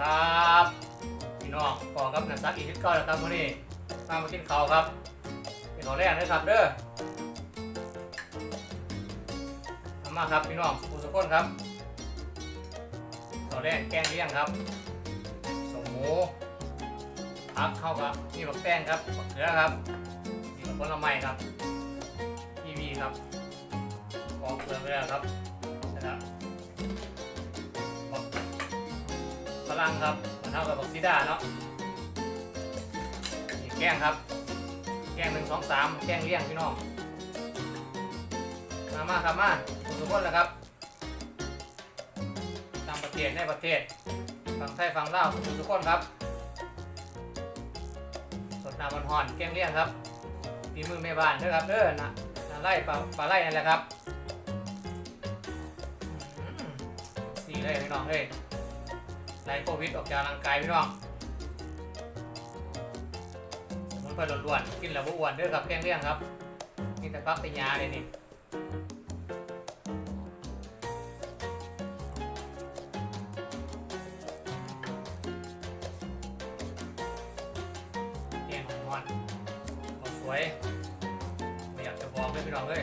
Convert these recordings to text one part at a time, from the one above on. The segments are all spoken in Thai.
ครับพี่น้องพอครับนักซักอีกที่เก้าแล้วครับวันนี้มามากินข้าวครับกินข้าวแรกเลยครับเด้อมามาครับพี่น้องสุขุมสุขคนครับข้าวแรกแกงเลี้ยงครับสมหมูพักเข้ากับนี่บักแป้งครับบักเขือครับนี่บักผลไม้ครับทีวีครับกองเกลือไปแล้วครับนะครับ ลังครับมันเท่ากับบักซิด้าเนาะนี่แกงครับ แกงหนึ่งสองสามแกงเลี้ยงพี่น้อง มามาครับมาทุกคนแล้วครับต่างประเทศในประเทศฝั่งไทยฝั่งลาวทุกทุกคนครับสดน้ำมันห่อนแกงเลี้ยงครับฝีมือแม่บ้านเด้อครับเด้อนะนะไล่ปลาปลาไล่นั่นแหละครับสี่เลยพี่น้องเอ้ย ไล่โควิดออกจากร่างกายพี่น้องสมุนไพรล้วนๆกินแล้วบ่อ้วนด้อครับแกงเลี่ยงครับมีแต่พักแต่ยาเลยนี่แกงหอนๆสวยไม่อยากจะบอกเลยพี่น้องเอ้ย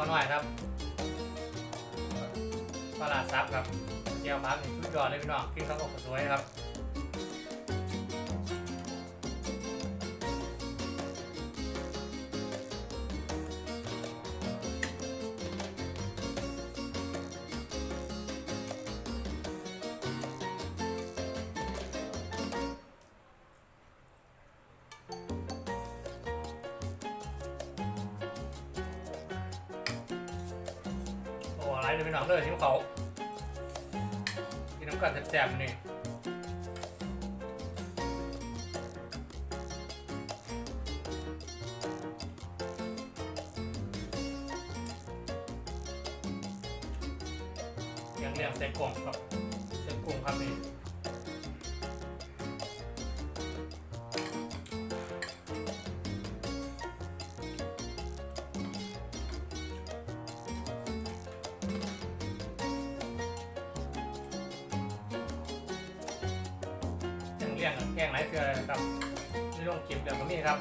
อหน่อยครับปลาดซับครับเจียวพักนี่ชุดยอดเลยพี่น้องกินข้าวอกสวยครับายเลยพี่น้องเลยที่เขากินน้ำกันแจ่มๆนี่ยังเลี้ยงใส่กล่องครับใส่กล่องครับนี่ เลี้ยงเลี้ยงกับแกงไรเกลือครับไม่ลงคลิปเดี๋ยวก็มีครับ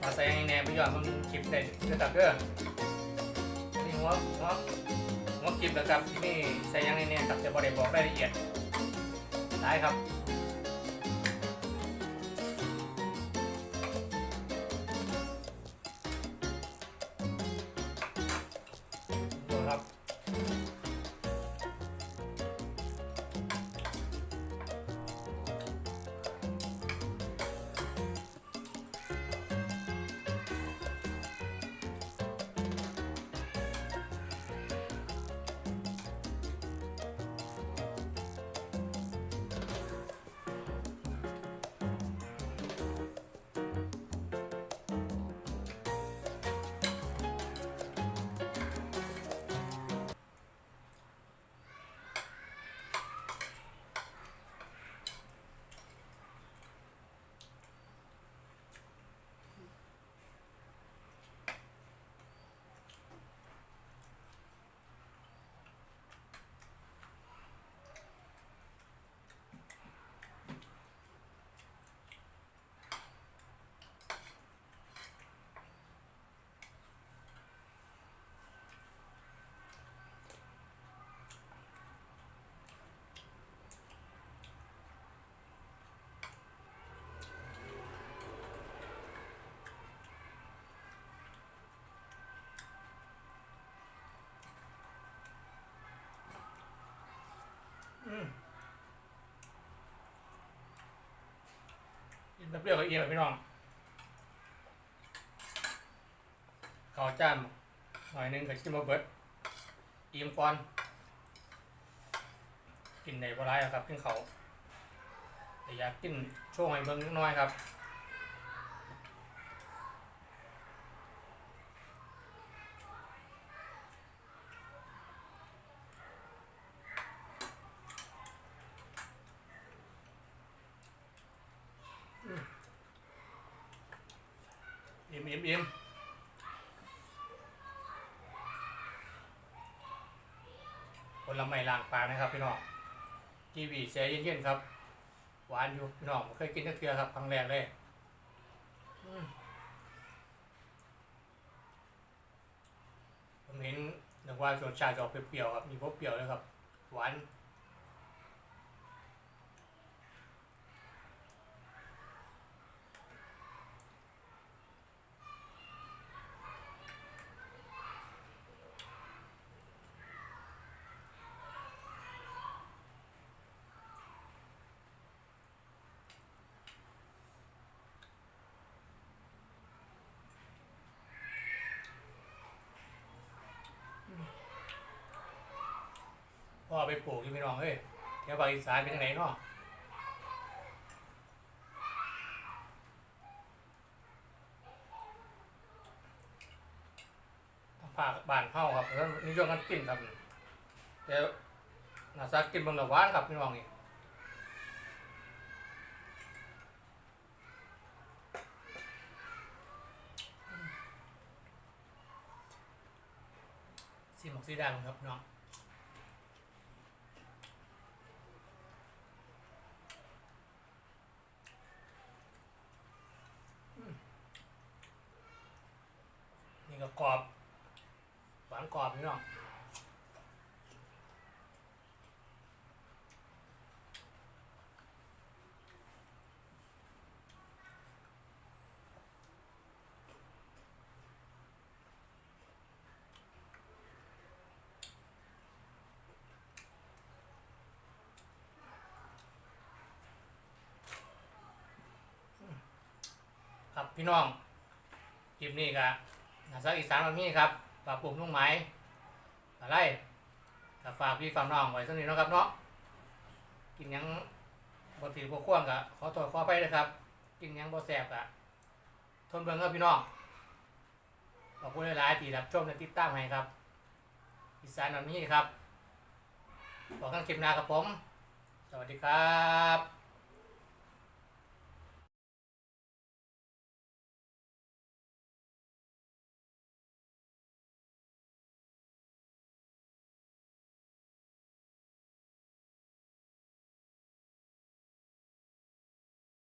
มาใส่ยังแน่ไปย้อนมันคลิปได้เด้อครับเด้อนี่หัวหัวงบกิบนะครับที่นี่ใส่ยังไงเนี่ยครับจะบริบอกรายละเอียดได้ครับ กินแบบเปรี้ยวกับเอียแบบพี่น้องขอจานหน่อยนึงกับจิมมาเบิดอิ่มก่อน กินในบ่ไรอะครับกินเขาแต่อยากกินช่วงให้เบิ่งนิดน้อยครับ อิ่มอิ่มอิ่ม ผลไม้ล้างปากนะครับพี่น้องกีวีเสียเย็นๆครับ หวานอยู่พี่น้องเคยกินนักเกลือครับครั้งแรกเลยผมเห็นนึกว่ารสชาติจะออกเปรี้ยวๆครับมีพวกเปรี้ยวเลยครับ หวาน ไปปลูกที่พี่น้องเฮ้ยแถวภาคอีสานเป็นยังไงเนาะทางภาคบ้านเฮาครับแล้วนิยมกันกินครับแต่น่าจะกินบางละหวานครับพี่น้องนี่สีหมอกสีแดงครับน้อง นี่ก็กรอบหวาน กรอบพี่น้องครับพี่น้องคลิปนี้ก็นาซักอีสานแบบนี้ครับ ปรับปรุงนุ่งไม้อะไรก็ฝากพี่ฝากน้องไว้สักนิดนะครับเนาะกินยังบ่ถือบ่วงกะขอโทษขอไปเลยครับ กินยังบ่แซ่บกะทนเบิ่งครับพี่น้องขอบคุณหลายๆที่รับชมและติดตามให้ครับอีสานนอนนี่ครับบอกกันคลิปหน้ากับผม สวัสดีครับ